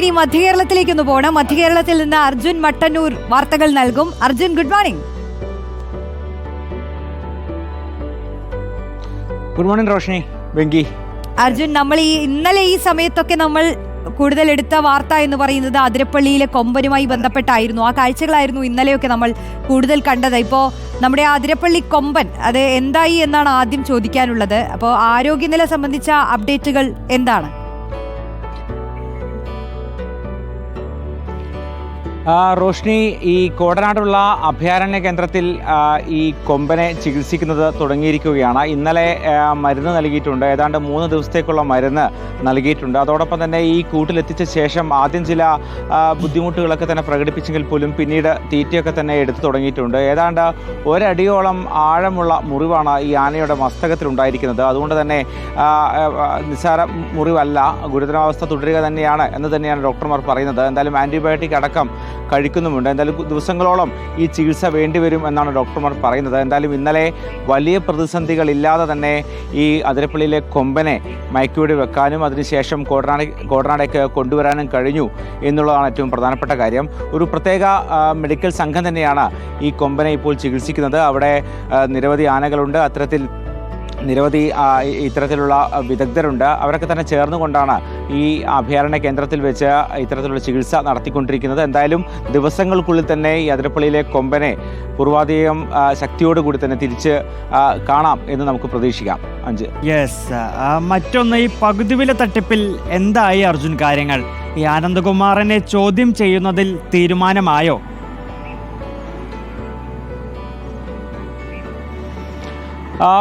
ഇനി മധ്യകേരളത്തിലേക്ക് ഒന്ന് പോകണം മധ്യകേരളത്തിൽ നിന്ന് അർജുൻ മട്ടന്നൂർ വാർത്തകൾ നൽകും. Arjun good morning good morning Roshini Venki Arjun നമ്മൾ ഈ ഇന്നലെ ഈ സമയത്തൊക്കെ നമ്മൾ കൂടുതൽ എടുത്ത വാർത്ത എന്ന് പറയുന്നത് അതിരപ്പള്ളിയിലെ കൊമ്പനുമായി ബന്ധപ്പെട്ടായിരുന്നു. ആ കാഴ്ചകളായിരുന്നു ഇന്നലെയൊക്കെ നമ്മൾ കൂടുതൽ കണ്ടത്. ഇപ്പോൾ നമ്മുടെ അതിരപ്പള്ളി കൊമ്പൻ അത് എന്തായി എന്നാണ് ആദ്യം ചോദിക്കാനുള്ളത്. അപ്പോൾ ആരോഗ്യനില സംബന്ധിച്ച അപ്ഡേറ്റുകൾ എന്താണ്? റോഷിനി ഈ കോടനാടുള്ള അഭയാരണ്യ കേന്ദ്രത്തിൽ ഈ കൊമ്പനെ ചികിത്സിക്കുന്നത് തുടങ്ങിയിരിക്കുകയാണ്. ഇന്നലെ മരുന്ന് നൽകിയിട്ടുണ്ട്. ഏതാണ്ട് മൂന്ന് ദിവസത്തേക്കുള്ള മരുന്ന് നൽകിയിട്ടുണ്ട്. അതോടൊപ്പം തന്നെ ഈ കൂട്ടിലെത്തിച്ച ശേഷം ആദ്യം ചില ബുദ്ധിമുട്ടുകളൊക്കെ തന്നെ പ്രകടിപ്പിച്ചെങ്കിൽ പോലും പിന്നീട് തീറ്റയൊക്കെ തന്നെ എടുത്തു തുടങ്ങിയിട്ടുണ്ട്. ഏതാണ്ട് ഒരടിയോളം ആഴമുള്ള മുറിവാണ് ഈ ആനയുടെ മസ്തകത്തിൽ ഉണ്ടായിരിക്കുന്നത്. അതുകൊണ്ട് തന്നെ നിസ്സാര മുറിവല്ല ഗുരുതരാവസ്ഥ തുടരുക തന്നെയാണ് എന്ന് തന്നെയാണ് ഡോക്ടർമാർ പറയുന്നത്. എന്തായാലും ആന്റിബയോട്ടിക് അടക്കം കഴിക്കുന്നുമുണ്ട്. എന്തായാലും ദിവസങ്ങളോളം ഈ ചികിത്സ വേണ്ടിവരും എന്നാണ് ഡോക്ടർമാർ പറയുന്നത്. എന്തായാലും ഇന്നലെ വലിയ പ്രതിസന്ധികളില്ലാതെ തന്നെ ഈ അതിരപ്പള്ളിയിലെ കൊമ്പനെ മയക്കുവെടി വെക്കാനും അതിനുശേഷം കോടനാട് കോടനാടേക്ക് കൊണ്ടുവരാനും കഴിഞ്ഞു എന്നുള്ളതാണ് ഏറ്റവും പ്രധാനപ്പെട്ട കാര്യം. ഒരു പ്രത്യേക മെഡിക്കൽ സംഘം തന്നെയാണ് ഈ കൊമ്പനെ ഇപ്പോൾ ചികിത്സിക്കുന്നത്. അവിടെ നിരവധി ആനകളുണ്ട്. അത്തരത്തിൽ നിരവധി ഇത്തരത്തിലുള്ള വിദഗ്ധരുണ്ട്. അവരൊക്കെ തന്നെ ചേർന്നുകൊണ്ടാണ് ഈ അഭയാരണ്യ കേന്ദ്രത്തിൽ വെച്ച് ഇത്തരത്തിലുള്ള ചികിത്സ നടത്തിക്കൊണ്ടിരിക്കുന്നത്. എന്തായാലും ദിവസങ്ങൾക്കുള്ളിൽ തന്നെ ഈ അതിരപ്പള്ളിയിലെ കൊമ്പനെ പൂർവാധികം ശക്തിയോടുകൂടി തന്നെ തിരിച്ച് കാണാം എന്ന് നമുക്ക് പ്രതീക്ഷിക്കാം. അഞ്ച്. യെസ് മറ്റൊന്ന് ഈ പകുതിവില തട്ടിപ്പിൽ എന്തായി അർജുൻ കാര്യങ്ങൾ? ഈ ആനന്ദകുമാറിനെ ചോദ്യം ചെയ്യുന്നതിൽ തീരുമാനമായോ?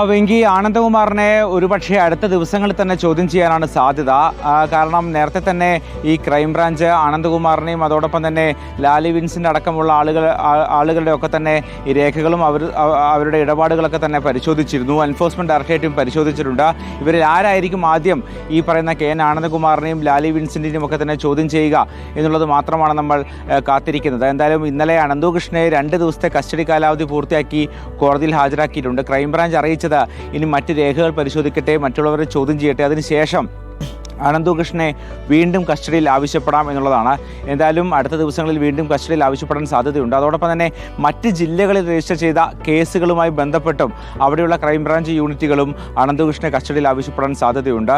വെങ്കി ആനന്ദകുമാറിനെ ഒരുപക്ഷെ അടുത്ത ദിവസങ്ങളിൽ തന്നെ ചോദ്യം ചെയ്യാനാണ് സാധ്യത. കാരണം നേരത്തെ തന്നെ ഈ ക്രൈംബ്രാഞ്ച് ആനന്ദകുമാറിനെയും അതോടൊപ്പം തന്നെ ലാലി വിൻസിന്റെ അടക്കമുള്ള ആളുകൾ ആളുകളുടെ ഒക്കെ തന്നെ ഈ രേഖകളും അവർ അവരുടെ ഇടപാടുകളൊക്കെ തന്നെ പരിശോധിച്ചിരുന്നു. എൻഫോഴ്സ്മെന്റ് ഡയറക്ടറേറ്റും പരിശോധിച്ചിട്ടുണ്ട്. ഇവരിൽ ആരായിരിക്കും ആദ്യം ഈ പറയുന്ന കെ എൻ ആനന്ദകുമാറിനെയും ലാലി വിൻസിന്റെയും ഒക്കെ തന്നെ ചോദ്യം ചെയ്യുക എന്നുള്ളത് മാത്രമാണ് നമ്മൾ കാത്തിരിക്കുന്നത്. എന്തായാലും ഇന്നലെ അനന്തകൃഷ്ണനെ രണ്ട് ദിവസത്തെ കസ്റ്റഡി കാലാവധി പൂർത്തിയാക്കി കോടതിയിൽ ഹാജരാക്കിയിട്ടുണ്ട്. ക്രൈംബ്രാഞ്ച് അറിയിച്ചത്. ഇനി മറ്റ് രേഖകൾ പരിശോധിക്കട്ടെ മറ്റുള്ളവരെ ചോദ്യം ചെയ്യട്ടെ. അതിനുശേഷം അനന്തകൃഷ്ണനെ വീണ്ടും കസ്റ്റഡിയിൽ ആവശ്യപ്പെടാം എന്നുള്ളതാണ്. എന്തായാലും അടുത്ത ദിവസങ്ങളിൽ വീണ്ടും കസ്റ്റഡിയിൽ ആവശ്യപ്പെടാൻ സാധ്യതയുണ്ട്. അതോടൊപ്പം തന്നെ മറ്റ് ജില്ലകളിൽ രജിസ്റ്റർ ചെയ്ത കേസുകളുമായി ബന്ധപ്പെട്ടും അവിടെയുള്ള ക്രൈംബ്രാഞ്ച് യൂണിറ്റുകളും അനന്തകൃഷ്ണനെ കസ്റ്റഡിയിൽ ആവശ്യപ്പെടാൻ സാധ്യതയുണ്ട്.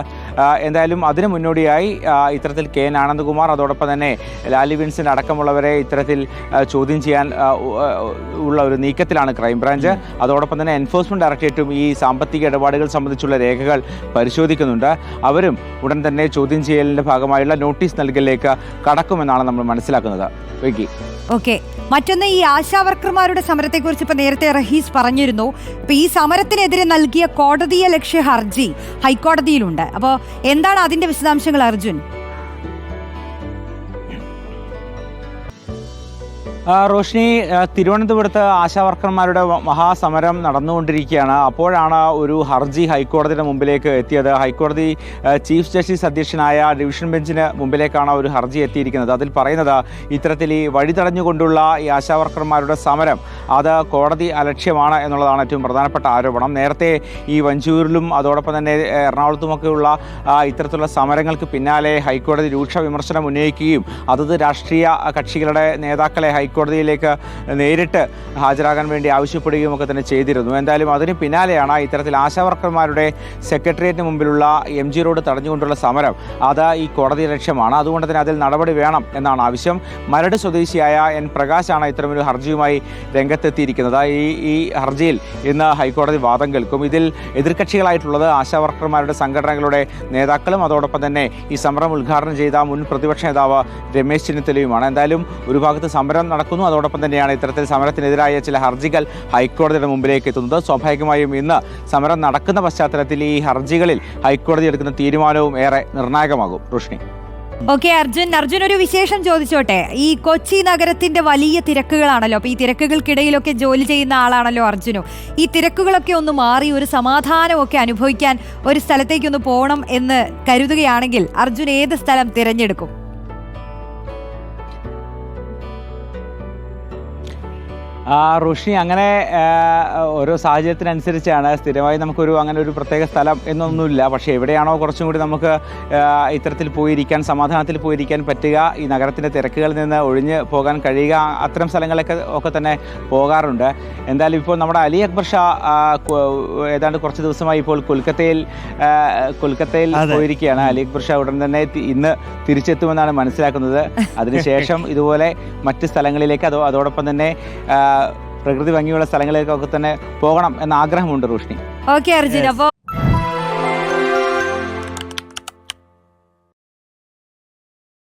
എന്തായാലും അതിനു മുന്നോടിയായി ഇത്തരത്തിൽ കെ എൻ ആനന്ദകുമാർ അതോടൊപ്പം തന്നെ ലാലി വിൻസൻ അടക്കമുള്ളവരെ ഇത്തരത്തിൽ ചോദ്യം ചെയ്യാൻ ഉള്ള ഒരു നീക്കത്തിലാണ് ക്രൈംബ്രാഞ്ച്. അതോടൊപ്പം തന്നെ എൻഫോഴ്സ്മെന്റ് ഡയറക്ടറേറ്റും ഈ സാമ്പത്തിക ഇടപാടുകൾ സംബന്ധിച്ചുള്ള രേഖകൾ പരിശോധിക്കുന്നുണ്ട്. അവരും ഉടൻ തന്നെ ചോദ്യം ചെയ്യലിന്റെ ഭാഗമായുള്ള നോട്ടീസ് നൽകലിലേക്ക് കടക്കുമെന്നാണ് നമ്മൾ മനസ്സിലാക്കുന്നത്. ഓക്കെ. മറ്റൊന്ന് ഈ ആശാ ആശാവർക്കർമാരുടെ സമരത്തെക്കുറിച്ച് ഇപ്പൊ നേരത്തെ റഹീസ് പറഞ്ഞിരുന്നു. ഇപ്പൊ ഈ സമരത്തിനെതിരെ നൽകിയ കോടതിയെ ലക്ഷ്യ ഹർജി ഹൈക്കോടതിയിലുണ്ട്. അപ്പോൾ എന്താണ് അതിന്റെ വിശദാംശങ്ങൾ അർജുൻ? റോഷിനി തിരുവനന്തപുരത്ത് ആശാവർക്കർമാരുടെ മഹാസമരം നടന്നുകൊണ്ടിരിക്കുകയാണ്. അപ്പോഴാണ് ഒരു ഹർജി ഹൈക്കോടതിയുടെ മുമ്പിലേക്ക് എത്തിയത്. ഹൈക്കോടതി ചീഫ് ജസ്റ്റിസ് അധ്യക്ഷനായ ഡിവിഷൻ ബെഞ്ചിന് മുമ്പിലേക്കാണ് ഒരു ഹർജി എത്തിയിരിക്കുന്നത്. അതിൽ പറയുന്നത് ഇത്തരത്തിൽ ഈ വഴി തടഞ്ഞുകൊണ്ടുള്ള ഈ ആശാവർക്കർമാരുടെ സമരം അത് കോടതി അലക്ഷ്യമാണ് എന്നുള്ളതാണ് ഏറ്റവും പ്രധാനപ്പെട്ട ആരോപണം. നേരത്തെ ഈ വഞ്ചൂരിലും അതോടൊപ്പം തന്നെ എറണാകുളത്തുമൊക്കെയുള്ള ഇത്തരത്തിലുള്ള സമരങ്ങൾക്ക് പിന്നാലെ ഹൈക്കോടതി രൂക്ഷ വിമർശനം ഉന്നയിക്കുകയും അതത് രാഷ്ട്രീയ കക്ഷികളുടെ നേതാക്കളെ ഹൈക്കോടതിയിലേക്ക് നേരിട്ട് ഹാജരാകാൻ വേണ്ടി ആവശ്യപ്പെടുകയും ഒക്കെ തന്നെ ചെയ്തിരുന്നു. എന്തായാലും അതിന് പിന്നാലെയാണ് ഇത്തരത്തിൽ ആശാവർക്കർമാരുടെ സെക്രട്ടേറിയറ്റിന് മുമ്പിലുള്ള എം ജി റോഡ് തടഞ്ഞുകൊണ്ടുള്ള സമരം. അത് ഈ കോടതി ലക്ഷ്യമാണ്. അതുകൊണ്ട് തന്നെ അതിൽ നടപടി വേണം എന്നാണ് ആവശ്യം. മരട് സ്വദേശിയായ എൻ പ്രകാശാണ് ഇത്തരമൊരു ഹർജിയുമായി രംഗത്തെത്തിയിരിക്കുന്നത്. ഈ ഈ ഹർജിയിൽ ഇന്ന് ഹൈക്കോടതി വാദം കേൾക്കും. ഇതിൽ എതിർകക്ഷികളായിട്ടുള്ളത് ആശാവർക്കർമാരുടെ സംഘടനകളുടെ നേതാക്കളും അതോടൊപ്പം തന്നെ ഈ സമരം ഉദ്ഘാടനം ചെയ്ത മുൻ പ്രതിപക്ഷ നേതാവ് രമേശ് ചെന്നിത്തലയുമാണ്. എന്തായാലും ഒരു ഭാഗത്ത് സമരം നടക്കുന്നു. അതോടൊപ്പം തന്നെയാണ് ഇത്തരത്തിൽ സമരത്തിനെതിരായ ചില ഹർജികൾ ഹൈക്കോടതിയുടെ മുമ്പിലേക്ക് എത്തുന്നത്. സ്വാഭാവികമായും ഇന്ന് സമരം നടക്കുന്ന പശ്ചാത്തലത്തിൽ ഈ ഹർജികളിൽ ഹൈക്കോടതി എടുക്കുന്ന തീരുമാനവും ഏറെ നിർണായകമാകും. റുഷ്ണി ഓക്കെ അർജുൻ അർജുൻ ഒരു വിശേഷം ചോദിച്ചോട്ടെ? ഈ കൊച്ചി നഗരത്തിന്റെ വലിയ തിരക്കുകളാണല്ലോ. അപ്പൊ ഈ തിരക്കുകൾക്കിടയിലൊക്കെ ജോലി ചെയ്യുന്ന ആളാണല്ലോ അർജുനു. ഈ തിരക്കുകളൊക്കെ ഒന്ന് മാറി ഒരു സമാധാനമൊക്കെ അനുഭവിക്കാൻ ഒരു സ്ഥലത്തേക്കൊന്ന് പോകണം എന്ന് കരുതുകയാണെങ്കിൽ അർജുൻ ഏത് സ്ഥലം തിരഞ്ഞെടുക്കും? റുഷി അങ്ങനെ ഓരോ സാഹചര്യത്തിനനുസരിച്ചാണ് സ്ഥിരമായി നമുക്കൊരു അങ്ങനെ ഒരു പ്രത്യേക സ്ഥലം എന്നൊന്നുമില്ല. പക്ഷേ എവിടെയാണോ കുറച്ചും കൂടി നമുക്ക് ഇത്തരത്തിൽ പോയിരിക്കാൻ സമാധാനത്തിൽ പോയിരിക്കാൻ പറ്റുക ഈ നഗരത്തിന്റെ തിരക്കുകളിൽ നിന്ന് ഒഴിഞ്ഞ് പോകാൻ കഴിയുക അത്തരം സ്ഥലങ്ങളൊക്കെ ഒക്കെ തന്നെ പോകാറുണ്ട്. എന്തായാലും ഇപ്പോൾ നമ്മുടെ അലി അക്ബർ ഷാ ഏതാണ്ട് കുറച്ച് ദിവസമായി ഇപ്പോൾ കൊൽക്കത്തയിൽ കൊൽക്കത്തയിൽ പോയിരിക്കുകയാണ്. അലി അക്ബർ ഷാ ഉടൻ തന്നെ ഇന്ന് തിരിച്ചെത്തുമെന്നാണ് മനസ്സിലാക്കുന്നത്. അതിനുശേഷം ഇതുപോലെ മറ്റ് സ്ഥലങ്ങളിലേക്ക് അതോ അതോടൊപ്പം തന്നെ പ്രകൃതി ഭംഗിയുള്ള സ്ഥലങ്ങളിലേക്കൊക്കെ തന്നെ പോകണം എന്ന ആഗ്രഹമുണ്ട് റോഷ്നി. ഓക്കെ അർജുൻ. അപ്പൊ